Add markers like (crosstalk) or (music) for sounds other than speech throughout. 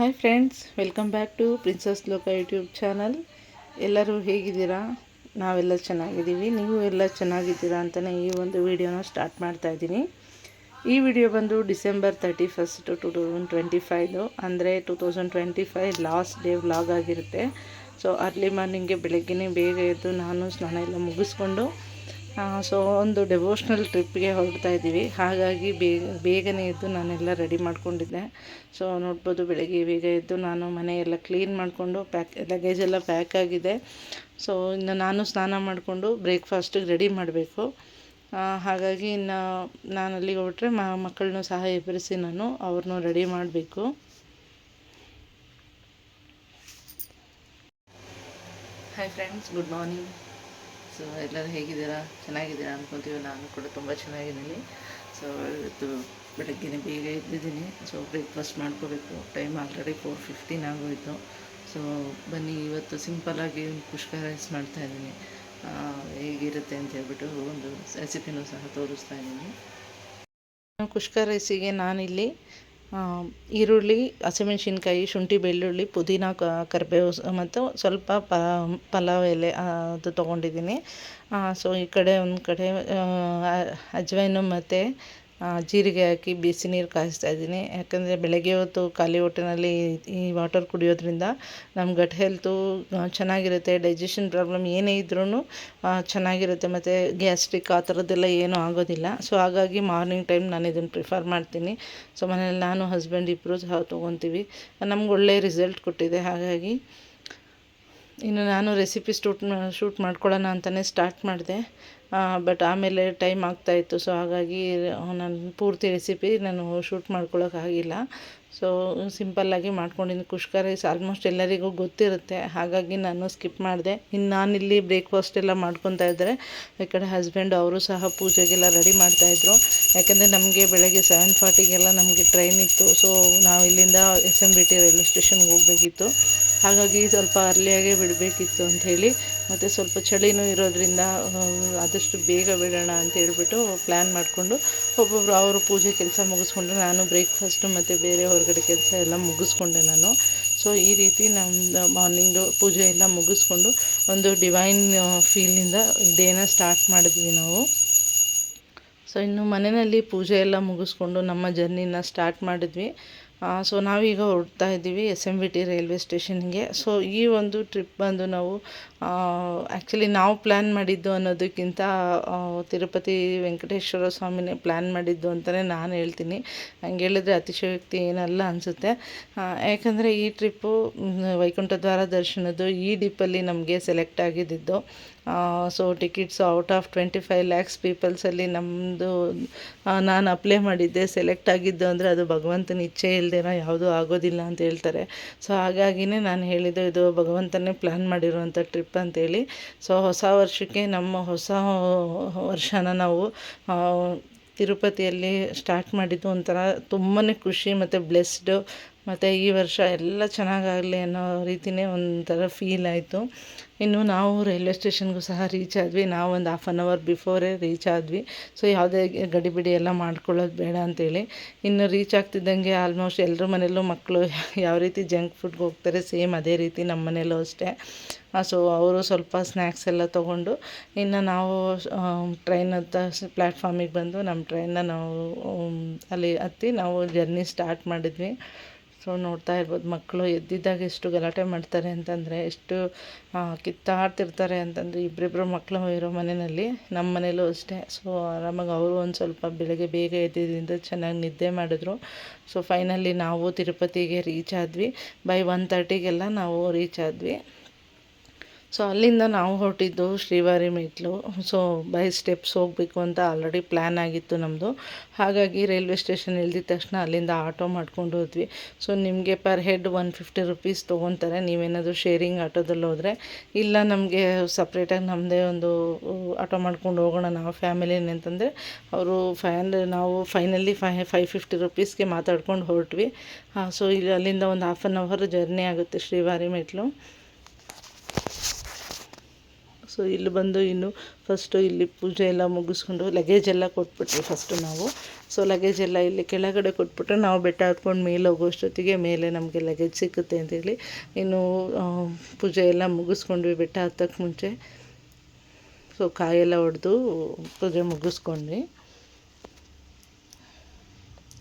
Hi friends welcome back to princess ಲೋಕ YouTube channel ಎಲ್ಲರೂ ಹೇಗಿದ್ದೀರಾ? ನಾವೆಲ್ಲ ಚೆನ್ನಾಗಿದ್ದೀವಿ. ನೀವು ಎಲ್ಲ ಚೆನ್ನಾಗಿದ್ದೀರಾ ಅಂತಲೇ ಈ ಒಂದು ವಿಡಿಯೋನ ಸ್ಟಾರ್ಟ್ ಮಾಡ್ತಾ ಇದ್ದೀನಿ. ಈ ವಿಡಿಯೋ ಬಂದು December thirty first two thousand twenty ಫೈವ್ದು ಅಂದರೆ two thousand twenty five last day vlog ಆಗಿರುತ್ತೆ ಸೊ ಅರ್ಲಿ ಮಾರ್ನಿಂಗ್ಗೆ ಬೆಳಗ್ಗೆನೇ ಬೇಗ ಎದ್ದು ನಾನು ಸ್ನಾನ ಎಲ್ಲ ಮುಗಿಸ್ಕೊಂಡು ಸೊ ಒಂದು ಡೆವೋಷ್ನಲ್ ಟ್ರಿಪ್ಗೆ ಹೊರಡ್ತಾ ಇದ್ದೀವಿ. ಹಾಗಾಗಿ ಬೇಗ ಬೇಗನೆ ಎದ್ದು ನಾನೆಲ್ಲ ರೆಡಿ ಮಾಡ್ಕೊಂಡಿದ್ದೆ. ಸೊ ನೋಡ್ಬೋದು ಬೆಳಗ್ಗೆ ಬೇಗ ಎದ್ದು ನಾನು ಮನೆಯೆಲ್ಲ ಕ್ಲೀನ್ ಮಾಡಿಕೊಂಡು ಪ್ಯಾಕ್ ಲಗೇಜ್ ಎಲ್ಲ ಪ್ಯಾಕ್ ಆಗಿದೆ. ಸೊ ಇನ್ನು ನಾನು ಸ್ನಾನ ಮಾಡಿಕೊಂಡು ಬ್ರೇಕ್ಫಾಸ್ಟಿಗೆ ರೆಡಿ ಮಾಡಬೇಕು. ಹಾಗಾಗಿ ಇನ್ನು ನಾನು ಅಲ್ಲಿಗೆ ಹೊರಟ್ರೆ ಮಕ್ಕಳನ್ನೂ ಸಹ ಎಬ್ಬರಿಸಿ ನಾನು ಅವ್ರನ್ನೂ ರೆಡಿ ಮಾಡಬೇಕು. Hi friends good morning so, ಎಲ್ಲರೂ ಹೇಗಿದ್ದೀರಾ? ಚೆನ್ನಾಗಿದ್ದೀರಾ ಅಂದ್ಕೊತೀವಿ ನಾನು ಕೂಡ ತುಂಬ ಚೆನ್ನಾಗಿದ್ದೀನಿ ಸೊ, ಇವತ್ತು ಬೆಳಗ್ಗೆನೇ ಬೇಗ ಎದ್ದಿದ್ದೀನಿ. ಸೊ, ಬ್ರೇಕ್ಫಾಸ್ಟ್ ಮಾಡ್ಕೋಬೇಕು. ಟೈಮ್ ಆಲ್ರೆಡಿ ಫೋರ್ ಫಿಫ್ಟೀನ್ ಆಗೋಯಿತು. ಸೊ, ಬನ್ನಿ, ಇವತ್ತು ಸಿಂಪಲ್ಲಾಗಿ ಕುಷ್ಕ ರೈಸ್ ಮಾಡ್ತಾಯಿದ್ದೀನಿ ಹೇಗಿರುತ್ತೆ ಅಂತ ಹೇಳ್ಬಿಟ್ಟು ಒಂದು ರೆಸಿಪಿನೂ ಸಹ ತೋರಿಸ್ತಾ ಇದ್ದೀನಿ. ಕುಷ್ಕ ರೈಸಿಗೆ ನಾನಿಲ್ಲಿ ಈರುಳ್ಳಿ, ಹಸಿಮೆಣ್ಸಿನ್ಕಾಯಿ, ಶುಂಠಿ, ಬೆಳ್ಳುಳ್ಳಿ, ಪುದೀನ ಕರಿಬೇವು ಮತ್ತು ಸ್ವಲ್ಪ ಪಲಾವ್ ಎಲೆ ಅದು ತೊಗೊಂಡಿದ್ದೀನಿ. ಸೊ ಈ ಕಡೆ ಒಂದು ಕಡೆ ಅಜ್ವೈನು ಮತ್ತು ಜೀರಿಗೆ ಹಾಕಿ ಬಿಸಿ ನೀರು ಕಾಯಿಸ್ತಾ ಇದ್ದೀನಿ. ಯಾಕಂದರೆ ಬೆಳಗ್ಗೆ ಹೊತ್ತು ಖಾಲಿ ಹೊಟ್ಟೆನಲ್ಲಿ ಈ ವಾಟರ್ ಕುಡಿಯೋದ್ರಿಂದ ನಮ್ಮ ಗಟ್ ಹೆಲ್ತು ಚೆನ್ನಾಗಿರುತ್ತೆ. ಡೈಜೆಷನ್ ಪ್ರಾಬ್ಲಮ್ ಏನೇ ಇದ್ರೂ ಚೆನ್ನಾಗಿರುತ್ತೆ. ಮತ್ತು ಗ್ಯಾಸ್ಟ್ರಿಕ್ ಆ ಥರದ್ದೆಲ್ಲ ಏನೂ ಆಗೋದಿಲ್ಲ. ಸೊ ಹಾಗಾಗಿ ಮಾರ್ನಿಂಗ್ ಟೈಮ್ ನಾನು ಇದನ್ನು ಪ್ರಿಫರ್ ಮಾಡ್ತೀನಿ. ಸೊ ಮನೇಲಿ ನಾನು ಹಸ್ಬೆಂಡ್ ಇಬ್ಬರು ಸಹ ತೊಗೊತೀವಿ. ನಮ್ಗೆ ಒಳ್ಳೆಯ ರಿಸಲ್ಟ್ ಕೊಟ್ಟಿದೆ. ಹಾಗಾಗಿ ಇನ್ನು ನಾನು ರೆಸಿಪಿ ಸ್ಟೂಟ್ ಶೂಟ್ ಮಾಡ್ಕೊಳ್ಳೋಣ ಅಂತಲೇ ಸ್ಟಾರ್ಟ್ ಮಾಡಿದೆ. ಬಟ್ ಆಮೇಲೆ ಟೈಮ್ ಆಗ್ತಾಯಿತ್ತು ಸೊ ಹಾಗಾಗಿ ನಾನು ಪೂರ್ತಿ ರೆಸಿಪಿ ನಾನು ಶೂಟ್ ಮಾಡ್ಕೊಳ್ಳೋಕ್ಕಾಗಿಲ್ಲ ಸೊ ಸಿಂಪಲ್ಲಾಗಿ ಮಾಡ್ಕೊಂಡಿದ್ದೀನಿ ಕುಷ್ಕ ರೈಸ್ ಆಲ್ಮೋಸ್ಟ್ ಎಲ್ಲರಿಗೂ ಗೊತ್ತಿರುತ್ತೆ. ಹಾಗಾಗಿ ನಾನು ಸ್ಕಿಪ್ ಮಾಡಿದೆ. ಇನ್ನು ನಾನಿಲ್ಲಿ ಬ್ರೇಕ್ಫಾಸ್ಟ್ ಎಲ್ಲ ಮಾಡ್ಕೊತಾ ಇದ್ದರೆ ಈ ಕಡೆ ಹಸ್ಬೆಂಡ್ ಅವರು ಸಹ ಪೂಜೆಗೆಲ್ಲ ರೆಡಿ ಮಾಡ್ತಾಯಿದ್ರು ಯಾಕೆಂದರೆ ನಮಗೆ ಬೆಳಗ್ಗೆ ಸೆವೆನ್ ಫಾರ್ಟಿಗೆಲ್ಲ ನಮಗೆ ಟ್ರೈನ್ ಇತ್ತು. ಸೊ ನಾವು ಇಲ್ಲಿಂದ S M B T railway ಸ್ಟೇಷನ್ಗೆ ಹೋಗಬೇಕಿತ್ತು. ಹಾಗಾಗಿ ಸ್ವಲ್ಪ ಅರ್ಲಿಯಾಗೇ ಬಿಡಬೇಕಿತ್ತು ಅಂಥೇಳಿ ಮತ್ತು ಸ್ವಲ್ಪ ಚಳಿನೂ ಇರೋದ್ರಿಂದ ಆದಷ್ಟು ಬೇಗ ಬಿಡೋಣ ಅಂತ ಹೇಳ್ಬಿಟ್ಟು ಪ್ಲ್ಯಾನ್ ಮಾಡಿಕೊಂಡು ಒಬ್ಬೊಬ್ಬರು ಅವರು ಪೂಜೆ ಕೆಲಸ ಮುಗಿಸ್ಕೊಂಡು ನಾನು ಬ್ರೇಕ್ಫಾಸ್ಟು ಮತ್ತು ಬೇರೆ ಹೊರಗಡೆ ಕೆಲಸ ಎಲ್ಲ ಮುಗಿಸ್ಕೊಂಡೆ ನಾನು. ಸೊ ಈ ರೀತಿ ನಮ್ಮದು ಮಾರ್ನಿಂಗು ಪೂಜೆ ಎಲ್ಲ ಮುಗಿಸ್ಕೊಂಡು ಒಂದು ಡಿವೈನ್ ಫೀಲಿಂದ ಡೇನ ಸ್ಟಾರ್ಟ್ ಮಾಡಿದ್ವಿ ನಾವು. ಸೊ ಇನ್ನು ಮನೆಯಲ್ಲಿ ಪೂಜೆ ಎಲ್ಲ ಮುಗಿಸ್ಕೊಂಡು ನಮ್ಮ ಜರ್ನಿನ ಸ್ಟಾರ್ಟ್ ಮಾಡಿದ್ವಿ. ಸೊ ನಾವೀಗ ಹೊರಡ್ತಾ ಇದ್ದೀವಿ S M V T railway ಸ್ಟೇಷನ್ಗೆ. ಸೊ ಈ ಒಂದು ಟ್ರಿಪ್ ಬಂದು ನಾವು ಆ್ಯಕ್ಚುಲಿ ನಾವು ಪ್ಲ್ಯಾನ್ ಮಾಡಿದ್ದು ಅನ್ನೋದಕ್ಕಿಂತ ತಿರುಪತಿ ವೆಂಕಟೇಶ್ವರ ಸ್ವಾಮಿನೇ ಪ್ಲ್ಯಾನ್ ಮಾಡಿದ್ದು ಅಂತಲೇ ನಾನು ಹೇಳ್ತೀನಿ. ಹಂಗೆ ಹೇಳಿದ್ರೆ ಅತಿಶಯೋಕ್ತಿ ಏನಲ್ಲ ಅನಿಸುತ್ತೆ. ಯಾಕಂದರೆ ಈ ಟ್ರಿಪ್ಪು ವೈಕುಂಠ ದ್ವಾರ ದರ್ಶನದ್ದು ಈ ಡಿಪ್ಪಲ್ಲಿ ನಮಗೆ select ಆಗಿದ್ದಿದ್ದು so tickets out of twenty five lakhs ಪೀಪಲ್ಸಲ್ಲಿ ನಮ್ಮದು ನಾನು ಅಪ್ಲೈ ಮಾಡಿದ್ದೆ ಸೆಲೆಕ್ಟ್ ಆಗಿದ್ದು ಅಂದರೆ ಅದು ಭಗವಂತನ ಇಚ್ಛೆ ಇಲ್ಲದೇನೋ ಯಾವುದೂ ಆಗೋದಿಲ್ಲ ಅಂತ ಹೇಳ್ತಾರೆ. ಸೊ ಹಾಗಾಗಿನೇ ನಾನು ಹೇಳಿದ್ದು ಇದು ಭಗವಂತನೇ ಪ್ಲ್ಯಾನ್ ಮಾಡಿರುವಂಥ ಟ್ರಿಪ್ ಅಂತೇಳಿ. ಸೊ ಹೊಸ ವರ್ಷಕ್ಕೆ ನಮ್ಮ ಹೊಸ ವರ್ಷನ ನಾವು ತಿರುಪತಿಯಲ್ಲಿ ಸ್ಟಾರ್ಟ್ ಮಾಡಿದ್ದು ಒಂಥರ ತುಂಬಾ ಖುಷಿ ಮತ್ತು ಬ್ಲೆಸ್ಡು ಮತ್ತು ಈ ವರ್ಷ ಎಲ್ಲ ಚೆನ್ನಾಗಾಗಲಿ ಅನ್ನೋ ರೀತಿಯೇ ಒಂಥರ ಫೀಲ್ ಆಯಿತು. ಇನ್ನು ನಾವು ರೈಲ್ವೆ ಸ್ಟೇಷನ್ಗೂ ಸಹ ರೀಚ್ ಆದ್ವಿ. ನಾವು ಒಂದು ಹಾಫ್ ಆನ್ ಅವರ್ ಬಿಫೋರೇ ರೀಚ್ ಆದ್ವಿ. ಸೊ ಯಾವುದೇ ಗಡಿಬಿಡಿ ಎಲ್ಲ ಮಾಡ್ಕೊಳ್ಳೋದು ಬೇಡ ಅಂತೇಳಿ. ಇನ್ನು ರೀಚ್ ಆಗ್ತಿದ್ದಂಗೆ ಆಲ್ಮೋಸ್ಟ್ ಎಲ್ಲರ ಮನೆಯಲ್ಲೂ ಮಕ್ಕಳು (laughs) ಯಾವ ರೀತಿ ಜಂಕ್ ಫುಡ್ಗೆ ಹೋಗ್ತಾರೆ ಸೇಮ್ ಅದೇ ರೀತಿ ನಮ್ಮ ಮನೆಯಲ್ಲೂ ಅಷ್ಟೇ. ಸೊ ಅವರು ಸ್ವಲ್ಪ ಸ್ನ್ಯಾಕ್ಸ್ ಎಲ್ಲ ತೊಗೊಂಡು ಇನ್ನು ನಾವು ಟ್ರೈನ್ ಹತ್ತ ಪ್ಲ್ಯಾಟ್ಫಾರ್ಮಿಗೆ ಬಂದು ನಮ್ಮ ಟ್ರೈನ್ನ ನಾವು ಅಲ್ಲಿ ಹತ್ತಿ ನಾವು ಜರ್ನಿ ಸ್ಟಾರ್ಟ್ ಮಾಡಿದ್ವಿ. ಸೊ ನೋಡ್ತಾ ಇರ್ಬೋದು, ಮಕ್ಕಳು ಎದ್ದಿದ್ದಾಗ ಎಷ್ಟು ಗಲಾಟೆ ಮಾಡ್ತಾರೆ ಅಂತಂದರೆ, ಎಷ್ಟು ಕಿತ್ತಾಡ್ತಿರ್ತಾರೆ ಅಂತಂದರೆ ಇಬ್ಬರಿಬ್ರು ಮಕ್ಕಳು ಇರೋ ಮನೆಯಲ್ಲಿ ನಮ್ಮ ಮನೇಲೂ ಅಷ್ಟೇ. ಸೊ ಆರಾಮಾಗಿ ಅವರು ಒಂದು ಸ್ವಲ್ಪ ಬೆಳಗ್ಗೆ ಬೇಗ ಎದ್ದಿದ್ದರಿಂದ ಚೆನ್ನಾಗಿ ನಿದ್ದೆ ಮಾಡಿದ್ರು. ಸೊ ಫೈನಲಿ ನಾವು ತಿರುಪತಿಗೆ ರೀಚ್ ಆದ್ವಿ. ಬೈ ಒನ್ ತರ್ಟಿಗೆಲ್ಲ ನಾವು ರೀಚ್ ಆದ್ವಿ. ಸೊ ಅಲ್ಲಿಂದ ನಾವು ಹೊರಟಿದ್ದು ಶ್ರೀವಾರಿ ಮೆಟ್ಲು. ಸೊ ಬೈ ಸ್ಟೆಪ್ಸ್ ಹೋಗಬೇಕು ಅಂತ ಆಲ್ರೆಡಿ ಪ್ಲ್ಯಾನ್ ಆಗಿತ್ತು ನಮ್ಮದು ಹಾಗಾಗಿ ರೈಲ್ವೆ ಸ್ಟೇಷನ್ ಇಳ್ದಿದ ತಕ್ಷಣ ಅಲ್ಲಿಂದ ಆಟೋ ಮಾಡ್ಕೊಂಡು ಹೋದ್ವಿ. ಸೊ ನಿಮಗೆ per head one fifty rupees ತೊಗೊತಾರೆ. ನೀವೇನಾದರೂ ಶೇರಿಂಗ್ ಆಟೋದಲ್ಲಿ ಹೋದರೆ. ಇಲ್ಲ ನಮಗೆ ಸಪ್ರೇಟಾಗಿ ನಮ್ಮದೇ ಒಂದು ಆಟೋ ಮಾಡ್ಕೊಂಡು ಹೋಗೋಣ ನಾವು ಫ್ಯಾಮಿಲಿ ಅಂತಂದರೆ, ಅವರು ಫೈ ನಾವು ಫೈನಲಿ ಫೈ ಫೈವ್ ಫಿಫ್ಟಿ ರುಪೀಸ್ಗೆ ಮಾತಾಡ್ಕೊಂಡು ಹೊರಟ್ವಿ. ಸೊ ಇಲ್ಲಿ ಅಲ್ಲಿಂದ ಒಂದು ಹಾಫ್ ಆನ್ ಅವರ್ ಜರ್ನಿ ಆಗುತ್ತೆ ಶ್ರೀವಾರಿ ಮೆಟ್ಲು. ಸೊ ಇಲ್ಲಿ ಬಂದು ಇನ್ನು ಫಸ್ಟು ಇಲ್ಲಿ ಪೂಜೆ ಎಲ್ಲ ಮುಗಿಸ್ಕೊಂಡು ಲಗೇಜ್ ಎಲ್ಲ ಕೊಟ್ಬಿಟ್ವಿ ಫಸ್ಟು ನಾವು. ಸೊ ಲಗೇಜ್ ಎಲ್ಲ ಇಲ್ಲಿ ಕೆಳಗಡೆ ಕೊಟ್ಬಿಟ್ರೆ ನಾವು ಬೆಟ್ಟ ಹತ್ಕೊಂಡು ಮೇಲೆ ಹೋಗೋಷ್ಟೊತ್ತಿಗೆ ಮೇಲೆ ನಮಗೆ ಲಗೇಜ್ ಸಿಕ್ಕುತ್ತೆ ಅಂತೇಳಿ ಇನ್ನು ಪೂಜೆ ಎಲ್ಲ ಮುಗಿಸ್ಕೊಂಡ್ವಿ ಬೆಟ್ಟ ಹತ್ತಕ್ಕೆ ಮುಂಚೆ. ಸೊ ಕಾಯೆಲ್ಲ ಹೊಡೆದು ಪೂಜೆ ಮುಗಿಸ್ಕೊಂಡ್ವಿ.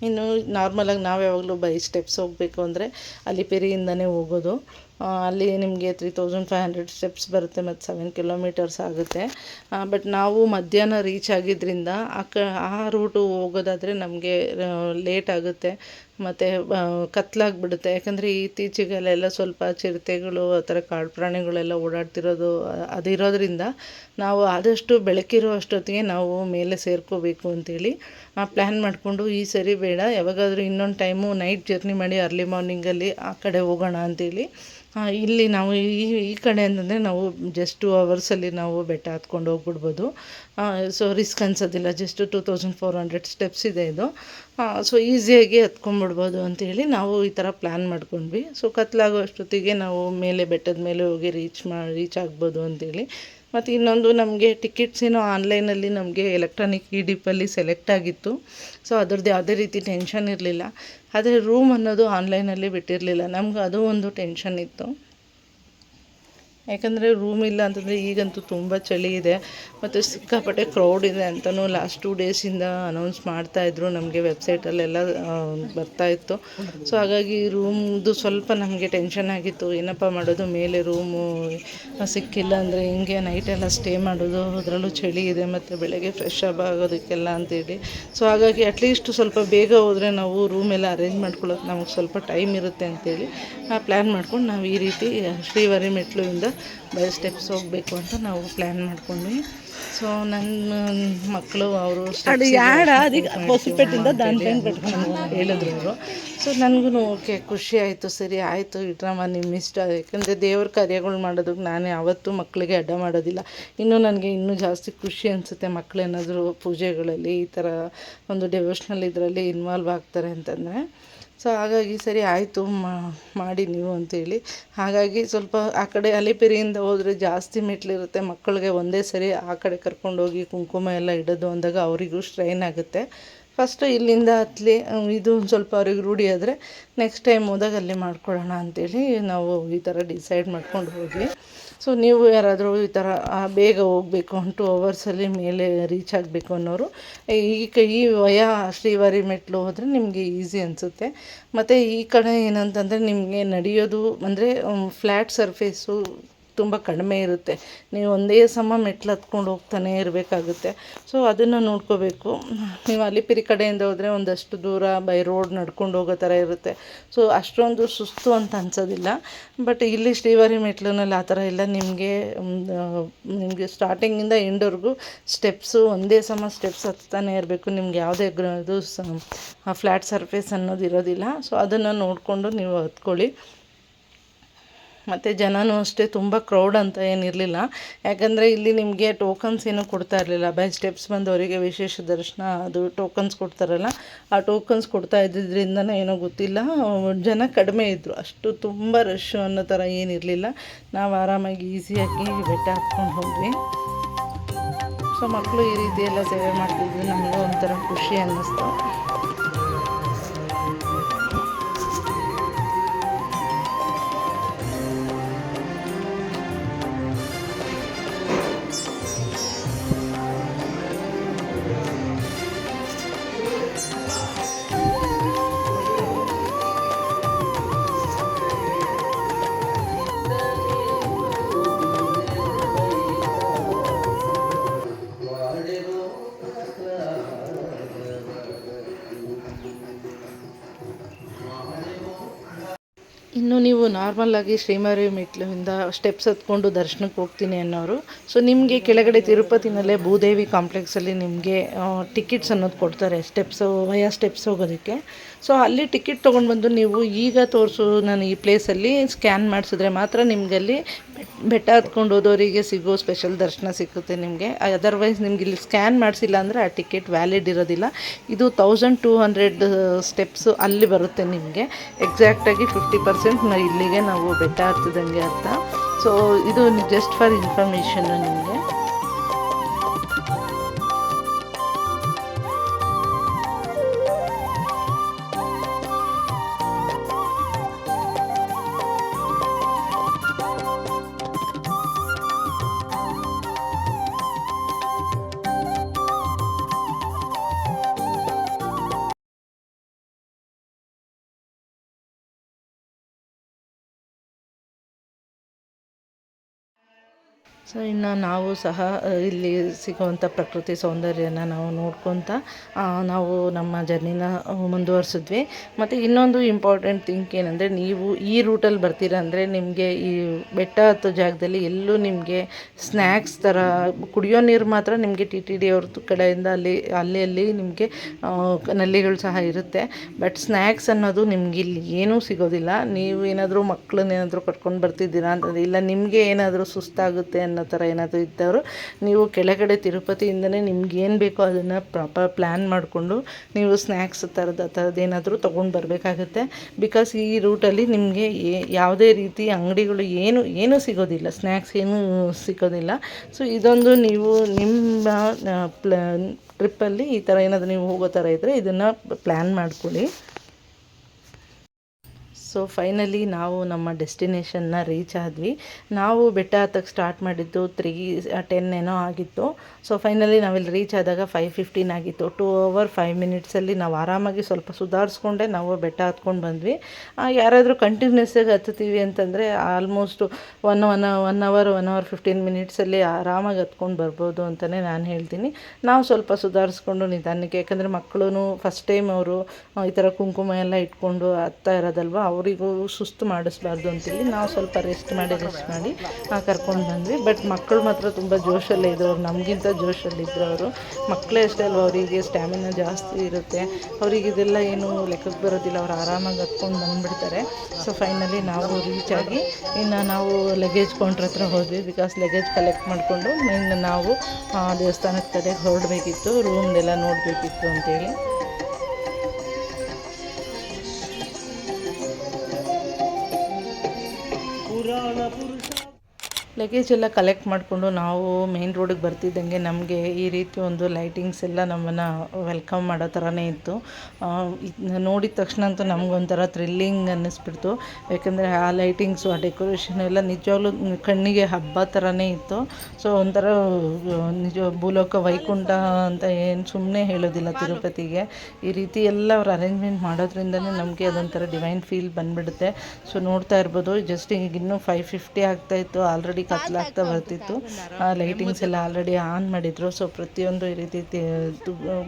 ಇನ್ನು ನಾರ್ಮಲಾಗಿ ನಾವು ಯಾವಾಗಲೂ ಬೈ ಸ್ಟೆಪ್ಸ್ ಹೋಗಬೇಕು ಅಂದರೆ ಅಲಿಪಿರಿಯಿಂದನೇ ಹೋಗೋದು. ಆ, ಅಲ್ಲಿ ನಿಮಗೆ three thousand five hundred steps ಬರುತ್ತೆ ಮತ್ತು ಸೆವೆನ್ ಕಿಲೋಮೀಟರ್ಸ್ ಆಗುತ್ತೆ. ಬಟ್ ನಾವು ಮಧ್ಯಾಹ್ನ ರೀಚ್ ಆಗಿದ್ದರಿಂದ ಆ ಕ, ಆ ರೂಟು ಹೋಗೋದಾದರೆ ನಮಗೆ ಲೇಟ್ ಆಗುತ್ತೆ. ಮತ್ತು ಕತ್ಲಾಗ್ಬಿಡುತ್ತೆ. ಯಾಕಂದರೆ ಇತ್ತೀಚೆಗೆಲ್ಲ ಸ್ವಲ್ಪ ಚಿರತೆಗಳು, ಆ ಥರ ಕಾಡು ಪ್ರಾಣಿಗಳೆಲ್ಲ ಓಡಾಡ್ತಿರೋದು ಅದಿರೋದ್ರಿಂದ ನಾವು ಆದಷ್ಟು ಬೆಳಕಿರೋ ಅಷ್ಟೊತ್ತಿಗೆ ನಾವು ಮೇಲೆ ಸೇರ್ಕೋಬೇಕು ಅಂತೇಳಿ ಪ್ಲ್ಯಾನ್ ಮಾಡಿಕೊಂಡು, ಈ ಸರಿ ಬೇಡ, ಯಾವಾಗಾದರೂ ಇನ್ನೊಂದು ಟೈಮು ನೈಟ್ ಜರ್ನಿ ಮಾಡಿ ಅರ್ಲಿ ಮಾರ್ನಿಂಗಲ್ಲಿ ಆ ಕಡೆ ಹೋಗೋಣ ಅಂತೇಳಿ ಇಲ್ಲಿ ನಾವು ಈ ಈ ಕಡೆ ಅಂತಂದರೆ ನಾವು ಜಸ್ಟ್ ಟು ಅವರ್ಸಲ್ಲಿ ನಾವು ಬೆಟ್ಟ ಹತ್ಕೊಂಡು ಹೋಗ್ಬಿಡ್ಬೋದು. ಸೊ ರಿಸ್ಕ್ ಅನ್ಸೋದಿಲ್ಲ just two thousand four hundred steps ಇದೆ ಇದು. ಸೊ ಈಸಿಯಾಗಿ ಹತ್ಕೊಂಡ್ಬಿಡ್ಬೋದು ಅಂತೇಳಿ ನಾವು ಈ ಥರ ಪ್ಲ್ಯಾನ್ ಮಾಡ್ಕೊಂಡ್ವಿ. ಸೊ ಕತ್ಲಾಗೋ ಅಷ್ಟೊತ್ತಿಗೆ ನಾವು ಮೇಲೆ ಬೆಟ್ಟದ ಮೇಲೆ ಹೋಗಿ ರೀಚ್ ಮಾ ರೀಚ್ ಆಗ್ಬೋದು ಅಂತೇಳಿ ಮತ್ತು ಇನ್ನೊಂದು ನಮಗೆ ಟಿಕೆಟ್ಸ್ ಏನೋ ಆನ್ಲೈನಲ್ಲಿ ನಮಗೆ ಎಲೆಕ್ಟ್ರಾನಿಕ್ ಇ ಡಿಪಲ್ಲಿ ಸೆಲೆಕ್ಟ್ ಆಗಿತ್ತು. ಸೊ ಅದ್ರದ್ದು ಯಾವುದೇ ರೀತಿ ಟೆನ್ಷನ್ ಇರಲಿಲ್ಲ. ಆದರೆ ರೂಮ್ ಅನ್ನೋದು ಆನ್ಲೈನಲ್ಲಿ ಬಿಟ್ಟಿರಲಿಲ್ಲ. ನಮ್ಗೆ ಅದು ಒಂದು ಟೆನ್ಷನ್ ಇತ್ತು. ಯಾಕಂದರೆ ರೂಮ್ ಇಲ್ಲ ಅಂತಂದರೆ ಈಗಂತೂ ತುಂಬ ಚಳಿ ಇದೆ. ಮತ್ತು ಸಿಕ್ಕಾಪಟ್ಟೆ ಕ್ರೌಡ್ ಇದೆ ಅಂತಲೂ ಲಾಸ್ಟ್ ಟೂ ಡೇಸಿಂದ ಅನೌನ್ಸ್ ಮಾಡ್ತಾಯಿದ್ರು ನಮಗೆ ವೆಬ್ಸೈಟಲ್ಲೆಲ್ಲ ಬರ್ತಾಯಿತ್ತು ಸೊ ಹಾಗಾಗಿ ರೂಮ್ದು ಸ್ವಲ್ಪ ನಮಗೆ ಟೆನ್ಷನ್ ಆಗಿತ್ತು. ಏನಪ್ಪ ಮಾಡೋದು? ಮೇಲೆ ರೂಮು ಸಿಕ್ಕಿಲ್ಲ ಅಂದರೆ ಹಿಂಗೆ? ನೈಟೆಲ್ಲ ಸ್ಟೇ ಮಾಡೋದು? ಅದರಲ್ಲೂ ಚಳಿ ಇದೆ, ಮತ್ತು ಬೆಳಗ್ಗೆ ಫ್ರೆಶ್ ಅಪ್ ಆಗೋದಕ್ಕೆಲ್ಲ ಅಂತೇಳಿ. ಸೊ ಹಾಗಾಗಿ ಅಟ್ಲೀಸ್ಟ್ ಸ್ವಲ್ಪ ಬೇಗ ಹೋದರೆ ನಾವು ರೂಮ್ ಎಲ್ಲ ಅರೇಂಜ್ ಮಾಡ್ಕೊಳ್ಳೋಕೆ ನಮಗೆ ಸ್ವಲ್ಪ ಟೈಮ್ ಇರುತ್ತೆ ಅಂತೇಳಿ ಪ್ಲ್ಯಾನ್ ಮಾಡ್ಕೊಂಡು ನಾವು ಈ ರೀತಿ ಶ್ರೀವರಿ ಮೆಟ್ಲುವಿಂದ ಬೈ ಸ್ಟೆಪ್ಸ್ ಹೋಗಬೇಕು ಅಂತ ನಾವು ಪ್ಲ್ಯಾನ್ ಮಾಡ್ಕೊಂಡ್ವಿ. ಸೊ ನನ್ನ ಮಕ್ಕಳು ಅವರು ಹೇಳಿದ್ರು ಅವರು. ಸೊ ನನಗೂ ಓಕೆ ಖುಷಿ ಆಯಿತು. ಸರಿ ಆಯಿತು ಇಟ್ರಮ್ಮ ನಿಮ್ಮ ಇಷ್ಟ. ಯಾಕಂದರೆ ದೇವ್ರ ಕಾರ್ಯಗಳು ಮಾಡೋದಕ್ಕೆ ನಾನು ಯಾವತ್ತೂ ಮಕ್ಕಳಿಗೆ ಅಡ್ಡ ಮಾಡೋದಿಲ್ಲ. ಇನ್ನೂ ನನಗೆ ಇನ್ನೂ ಜಾಸ್ತಿ ಖುಷಿ ಅನಿಸುತ್ತೆ ಮಕ್ಕಳೇನಾದರೂ ಪೂಜೆಗಳಲ್ಲಿ ಈ ಥರ ಒಂದು ಡೆವೋಷ್ನಲ್ ಇದರಲ್ಲಿ ಇನ್ವಾಲ್ವ್ ಆಗ್ತಾರೆ ಅಂತಂದರೆ. ಸೊ ಹಾಗಾಗಿ ಸರಿ, ಆಯಿತು ಮಾಡಿ ನೀವು ಅಂತೇಳಿ. ಹಾಗಾಗಿ ಸ್ವಲ್ಪ ಆ ಕಡೆ ಅಲಿಪಿರಿಯಿಂದ ಹೋದರೆ ಜಾಸ್ತಿ ಮೆಟ್ಲಿರುತ್ತೆ. ಮಕ್ಕಳಿಗೆ ಒಂದೇ ಸರಿ ಆ ಕಡೆ ಕರ್ಕೊಂಡೋಗಿ ಕುಂಕುಮ ಎಲ್ಲ ಇಡೋದು ಅಂದಾಗ ಅವರಿಗೂ ಸ್ಟ್ರೈನ್ ಆಗುತ್ತೆ. ಫಸ್ಟು ಇಲ್ಲಿಂದ ಹತ್ತಲಿ ಇದು ಸ್ವಲ್ಪ ಅವ್ರಿಗೆ ರೂಢಿ ಆದರೆ ನೆಕ್ಸ್ಟ್ ಟೈಮ್ ಹೋದಾಗ ಅಲ್ಲಿ ಮಾಡ್ಕೊಳ್ಳೋಣ ಅಂತೇಳಿ ನಾವು ಈ ಥರ ಡಿಸೈಡ್ ಮಾಡ್ಕೊಂಡು ಹೋದ್ವಿ. ಸೊ ನೀವು ಯಾರಾದರೂ ಈ ಥರ ಬೇಗ ಹೋಗಬೇಕು ಟು ಅವರ್ಸಲ್ಲಿ ಮೇಲೆ ರೀಚ್ ಆಗಬೇಕು ಅನ್ನೋರು ಈ ಕ ಈ ವಯ ಶ್ರೀವಾರಿ ಮೆಟ್ಲು ಹೋದರೆ ನಿಮಗೆ ಈಸಿ ಅನಿಸುತ್ತೆ. ಮತ್ತು ಈ ಕಡೆ ಏನಂತಂದರೆ ನಿಮಗೆ ನಡೆಯೋದು ಅಂದರೆ ಫ್ಲ್ಯಾಟ್ ಸರ್ಫೇಸು ತುಂಬ ಕಡಿಮೆ ಇರುತ್ತೆ. ನೀವು ಒಂದೇ ಸಮ ಮೆಟ್ಲು ಹತ್ಕೊಂಡು ಹೋಗ್ತಾನೆ ಇರಬೇಕಾಗುತ್ತೆ. ಸೊ ಅದನ್ನು ನೋಡ್ಕೋಬೇಕು. ನೀವು ಅಲಿಪಿರಿ ಕಡೆಯಿಂದ ಹೋದರೆ ಒಂದಷ್ಟು ದೂರ ಬೈ ರೋಡ್ ನಡ್ಕೊಂಡು ಹೋಗೋ ಥರ ಇರುತ್ತೆ. ಸೊ ಅಷ್ಟೊಂದು ಸುಸ್ತು ಅಂತ ಅನ್ಸೋದಿಲ್ಲ. ಬಟ್ ಇಲ್ಲಿ ಶ್ರೀವಾರಿ ಮೆಟ್ಲಿನಲ್ಲಿ ಆ ಥರ ಇಲ್ಲ. ನಿಮಗೆ ನಿಮಗೆ ಸ್ಟಾರ್ಟಿಂಗಿಂದ ಎಂಡ್ವರೆಗೂ ಸ್ಟೆಪ್ಸು ಒಂದೇ ಸಮ ಸ್ಟೆಪ್ಸ್ ಹತ್ತಾನೆ ಇರಬೇಕು. ನಿಮ್ಗೆ ಯಾವುದೇ ಇದು ಫ್ಲ್ಯಾಟ್ ಸರ್ಫೇಸ್ ಅನ್ನೋದು ಇರೋದಿಲ್ಲ. ಸೊ ಅದನ್ನು ನೋಡಿಕೊಂಡು ನೀವು ಹತ್ಕೊಳ್ಳಿ. ಮತ್ತು ಜನನೂ ಅಷ್ಟೇ ತುಂಬ ಕ್ರೌಡ್ ಅಂತ ಏನಿರಲಿಲ್ಲ ಯಾಕಂದರೆ ಇಲ್ಲಿ ನಿಮಗೆ ಟೋಕನ್ಸ್ ಏನೂ ಕೊಡ್ತಾ ಇರಲಿಲ್ಲ. ಬೈ ಸ್ಟೆಪ್ಸ್ ಬಂದವರಿಗೆ ವಿಶೇಷ ದರ್ಶನ ಅದು ಟೋಕನ್ಸ್ ಕೊಡ್ತಾರಲ್ಲ, ಆ ಟೋಕನ್ಸ್ ಕೊಡ್ತಾ ಇದ್ದಿದ್ದರಿಂದನೇ ಏನೋ ಗೊತ್ತಿಲ್ಲ. ಜನ ಕಡಿಮೆ ಇದ್ದರು ಅಷ್ಟು ತುಂಬ ರಶ್ ಅನ್ನೋ ಥರ ಏನಿರಲಿಲ್ಲ ನಾವು ಆರಾಮಾಗಿ ಈಸಿಯಾಗಿ ಬೆಟ್ಟ ಹಾಕ್ಕೊಂಡು ಹೋದ್ವಿ. ಸೊ ಮಕ್ಕಳು ಈ ರೀತಿ ಎಲ್ಲ ಸೇವೆ ಮಾಡ್ತಿದ್ವಿ ನಮಗೂ ಒಂಥರ ಖುಷಿ ಅನ್ನಿಸ್ತು. ಇನ್ನು ನೀವು ನಾರ್ಮಲಾಗಿ ಶ್ರೀಮಾರಿ ಮೆಟ್ಲಿಂದ ಸ್ಟೆಪ್ಸ್ ಹತ್ಕೊಂಡು ದರ್ಶನಕ್ಕೆ ಹೋಗ್ತೀನಿ ಅನ್ನೋರು. ಸೊ ನಿಮಗೆ ಕೆಳಗಡೆ ತಿರುಪತಿನಲ್ಲೇ ಭೂದೇವಿ ಕಾಂಪ್ಲೆಕ್ಸಲ್ಲಿ ನಿಮಗೆ ಟಿಕೆಟ್ಸ್ ಅನ್ನೋದು ಕೊಡ್ತಾರೆ ಸ್ಟೆಪ್ಸು ವಯಾ ಸ್ಟೆಪ್ಸ್ ಹೋಗೋದಕ್ಕೆ. ಸೊ ಅಲ್ಲಿ ಟಿಕೆಟ್ ತೊಗೊಂಡು ಬಂದು ನೀವು ಈಗ ತೋರಿಸು, ನಾನು ಈ ಪ್ಲೇಸಲ್ಲಿ ಸ್ಕ್ಯಾನ್ ಮಾಡಿಸಿದ್ರೆ ಮಾತ್ರ ನಿಮಗಲ್ಲಿ ಬೆಟ್ಟ ಹತ್ಕೊಂಡು ಹೋದವರಿಗೆ ಸಿಗೋ ಸ್ಪೆಷಲ್ ದರ್ಶನ ಸಿಗುತ್ತೆ ನಿಮಗೆ. ಅದರ್ವೈಸ್ ನಿಮ್ಗೆ ಇಲ್ಲಿ ಸ್ಕ್ಯಾನ್ ಮಾಡಿಸಿಲ್ಲ ಅಂದರೆ ಆ ಟಿಕೆಟ್ ವ್ಯಾಲಿಡ್ ಇರೋದಿಲ್ಲ. ಇದು ತೌಸಂಡ್ ಟೂ ಹಂಡ್ರೆಡ್ ಸ್ಟೆಪ್ಸು ಅಲ್ಲಿ ಬರುತ್ತೆ ನಿಮಗೆ. ಎಕ್ಸಾಕ್ಟಾಗಿ ಫಿಫ್ಟಿ ಪರ್ಸೆಂಟ್ ಇಲ್ಲಿಗೆ ನಾವು ಬೆಟ್ಟ ಹತ್ತಿದಂಗೆ ಅಂತ. ಸೊ ಇದು ಜಸ್ಟ್ ಫಾರ್ ಇನ್ಫಾರ್ಮೇಷನ್ನು ನಿಮಗೆ. ಸೊ ಇನ್ನು ನಾವು ಸಹ ಇಲ್ಲಿ ಸಿಗುವಂಥ ಪ್ರಕೃತಿ ಸೌಂದರ್ಯನ ನಾವು ನೋಡ್ಕೊತ ನಾವು ನಮ್ಮ ಜರ್ನಿನ ಮುಂದುವರಿಸಿದ್ವಿ. ಮತ್ತು ಇನ್ನೊಂದು ಇಂಪಾರ್ಟೆಂಟ್ ಥಿಂಕ್ ಏನಂದರೆ ನೀವು ಈ ರೂಟಲ್ಲಿ ಬರ್ತೀರ ಅಂದರೆ ನಿಮಗೆ ಈ ಬೆಟ್ಟ ಹತ್ತೋ ಜಾಗದಲ್ಲಿ ಎಲ್ಲೂ ನಿಮಗೆ ಸ್ನ್ಯಾಕ್ಸ್ ಥರ ಕುಡಿಯೋ ನೀರು ಮಾತ್ರ ನಿಮಗೆ ಟಿ ಟಿ ಡಿ ಅವ್ರ ಕಡೆಯಿಂದ ಅಲ್ಲಿ ಅಲ್ಲಿ ಅಲ್ಲಿ ನಿಮಗೆ ನಲ್ಲಿಗಳು ಸಹ ಇರುತ್ತೆ. ಬಟ್ ಸ್ನ್ಯಾಕ್ಸ್ ಅನ್ನೋದು ನಿಮ್ಗೆ ಇಲ್ಲಿ ಏನೂ ಸಿಗೋದಿಲ್ಲ. ನೀವು ಏನಾದರೂ ಮಕ್ಕಳನ್ನ ಏನಾದರೂ ಕರ್ಕೊಂಡು ಬರ್ತಿದ್ದೀರಾ ಅಂತಂದರೆ ಇಲ್ಲ, ನಿಮಗೆ ಏನಾದರೂ ಸುಸ್ತಾಗುತ್ತೆ ಅನ್ನೋ ಥರ ಏನಾದರೂ ಇದ್ದವರು, ನೀವು ಕೆಳಗಡೆ ತಿರುಪತಿಯಿಂದನೇ ನಿಮ್ಗೇನು ಬೇಕೋ ಅದನ್ನು ಪ್ರಾಪರ್ ಪ್ಲ್ಯಾನ್ ಮಾಡಿಕೊಂಡು ನೀವು ಸ್ನ್ಯಾಕ್ಸ್ ಥರದ ಥರದ್ದು ಏನಾದರೂ ತೊಗೊಂಡು ಬರಬೇಕಾಗುತ್ತೆ. ಬಿಕಾಸ್ ಈ ರೂಟಲ್ಲಿ ನಿಮಗೆ ಯಾವುದೇ ರೀತಿ ಅಂಗಡಿಗಳು ಏನು, ಏನೂ ಸಿಗೋದಿಲ್ಲ ಸ್ನ್ಯಾಕ್ಸ್ ಏನೂ ಸಿಗೋದಿಲ್ಲ. ಸೊ ಇದೊಂದು ನೀವು ನಿಮ್ಮ ಪ್ಲ ಟ್ರಿಪ್ಪಲ್ಲಿ ಈ ಥರ ಏನಾದರೂ ನೀವು ಹೋಗೋ ಥರ ಇದ್ದರೆ ಇದನ್ನು ಪ್ಲ್ಯಾನ್ ಮಾಡ್ಕೊಳ್ಳಿ. ಸೊ ಫೈನಲಿ ನಾವು ನಮ್ಮ ಡೆಸ್ಟಿನೇಷನ್ನ ರೀಚ್ ಆದ್ವಿ. ನಾವು ಬೆಟ್ಟ ಹತ್ತಕ್ಕೆ ಸ್ಟಾರ್ಟ್ ಮಾಡಿದ್ದು ತ್ರೀ ಟೆನ್ ಏನೋ ಆಗಿತ್ತು. ಸೊ ಫೈನಲಿ ನಾವಿಲ್ಲಿ ರೀಚ್ ಆದಾಗ ಫೈವ್ ಫಿಫ್ಟೀನ್ ಆಗಿತ್ತು. ಟೂ ಅವರ್ ಫೈವ್ ಮಿನಿಟ್ಸಲ್ಲಿ ನಾವು ಆರಾಮಾಗಿ ಸ್ವಲ್ಪ ಸುಧಾರಿಸ್ಕೊಂಡೆ ನಾವು ಬೆಟ್ಟ ಹತ್ಕೊಂಡು ಬಂದ್ವಿ. ಯಾರಾದರೂ ಕಂಟಿನ್ಯೂಸ್ ಆಗಿ ಹತ್ತುತ್ತೀವಿ ಅಂತಂದರೆ almost one one one hour one hour fifteen ಮಿನಿಟ್ಸಲ್ಲಿ ಆರಾಮಾಗಿ ಹತ್ಕೊಂಡು ಬರ್ಬೋದು ಅಂತಲೇ ನಾನು ಹೇಳ್ತೀನಿ. ನಾವು ಸ್ವಲ್ಪ ಸುಧಾರಿಸ್ಕೊಂಡು ನಿಧಾನಕ್ಕೆ, ಯಾಕಂದರೆ ಮಕ್ಕಳು ಫಸ್ಟ್ ಟೈಮ್ ಅವರು ಈ ಥರ ಕುಂಕುಮ ಎಲ್ಲ ಇಟ್ಕೊಂಡು ಹತ್ತಾ ಇರೋದಲ್ವ ಅವರಿಗೂ ಸುಸ್ತು ಮಾಡಿಸ್ಬಾರ್ದು ಅಂತೇಳಿ ನಾವು ಸ್ವಲ್ಪ ರೆಸ್ಟ್ ಮಾಡಿ ರೆಸ್ಟ್ ಮಾಡಿ ಕರ್ಕೊಂಡು ಬಂದ್ವಿ. ಬಟ್ ಮಕ್ಕಳು ಮಾತ್ರ ತುಂಬ ಜೋಶಲ್ಲೇ ಇದ್ರು ಅವ್ರು ನಮಗಿಂತ ಜೋಶಲ್ಲಿದ್ದರು ಅವರು. ಮಕ್ಕಳೇ ಅಷ್ಟೇ ಅಲ್ವ ಅವರಿಗೆ? ಸ್ಟ್ಯಾಮಿನಾ ಜಾಸ್ತಿ ಇರುತ್ತೆ. ಅವ್ರಿಗೆ ಇದೆಲ್ಲ ಏನು ಲೆಕ್ಕಕ್ಕೆ ಬರೋದಿಲ್ಲ. ಅವ್ರು ಆರಾಮಾಗಿ ಹತ್ಕೊಂಡು ಬಂದುಬಿಡ್ತಾರೆ. ಸೊ ಫೈನಲಿ ನಾವು ರೀಚ್ ಆಗಿ ಇನ್ನು ನಾವು ಲಗೇಜ್ ಕೌಂಟ್ರ್ ಹತ್ರ ಹೋದ್ವಿ. ಬಿಕಾಸ್ ಲಗೇಜ್ ಕಲೆಕ್ಟ್ ಮಾಡಿಕೊಂಡು ಇನ್ನು ನಾವು ದೇವಸ್ಥಾನದ ಕಡೆಗೆ ಹೊರಡಬೇಕಿತ್ತು. ರೂಮ್ದೆಲ್ಲ ನೋಡಬೇಕಿತ್ತು ಅಂತೇಳಿ. ಲಗೇಜ್ ಎಲ್ಲ ಕಲೆಕ್ಟ್ ಮಾಡಿಕೊಂಡು ನಾವು ಮೇನ್ ರೋಡಿಗೆ ಬರ್ತಿದ್ದಂಗೆ ನಮಗೆ ಈ ರೀತಿ ಒಂದು ಲೈಟಿಂಗ್ಸ್ ಎಲ್ಲ ನಮ್ಮನ್ನು ವೆಲ್ಕಮ್ ಮಾಡೋ ಥರನೇ ಇತ್ತು. ನೋಡಿದ ತಕ್ಷಣ ಅಂತೂ ನಮಗೊಂಥರ ಥ್ರಿಲ್ಲಿಂಗ್ ಅನ್ನಿಸ್ಬಿಡ್ತು. ಯಾಕಂದರೆ ಆ ಲೈಟಿಂಗ್ಸು ಆ ಡೆಕೋರೇಷನ್ ಎಲ್ಲ ನಿಜವಾಗ್ಲೂ ಕಣ್ಣಿಗೆ ಹಬ್ಬ ಥರನೇ ಇತ್ತು. ಸೊ ಒಂಥರ ನಿಜ ಭೂಲೋಕ ವೈಕುಂಠ ಅಂತ ಏನು ಸುಮ್ಮನೆ ಹೇಳೋದಿಲ್ಲ ತಿರುಪತಿಗೆ. ಈ ರೀತಿ ಎಲ್ಲ ಅವ್ರು ಅರೇಂಜ್ಮೆಂಟ್ ಮಾಡೋದ್ರಿಂದನೇ ನಮಗೆ ಅದೊಂಥರ ಡಿವೈನ್ ಫೀಲ್ ಬಂದ್ಬಿಡುತ್ತೆ. ಸೊ ನೋಡ್ತಾ ಇರ್ಬೋದು ಜಸ್ಟ್ ಈಗ ಇನ್ನೂ ಫೈವ್ ಫಿಫ್ಟಿ ಆಗ್ತಾಯಿತ್ತು ಆಲ್ರೆಡಿ ಕತ್ಲಾಗ್ತಾ ಬರ್ತಿತ್ತು. ಲೈಟಿಂಗ್ಸ್ ಎಲ್ಲ ಆಲ್ರೆಡಿ ಆನ್ ಮಾಡಿದರು. ಸೊ ಪ್ರತಿಯೊಂದು ಈ ರೀತಿ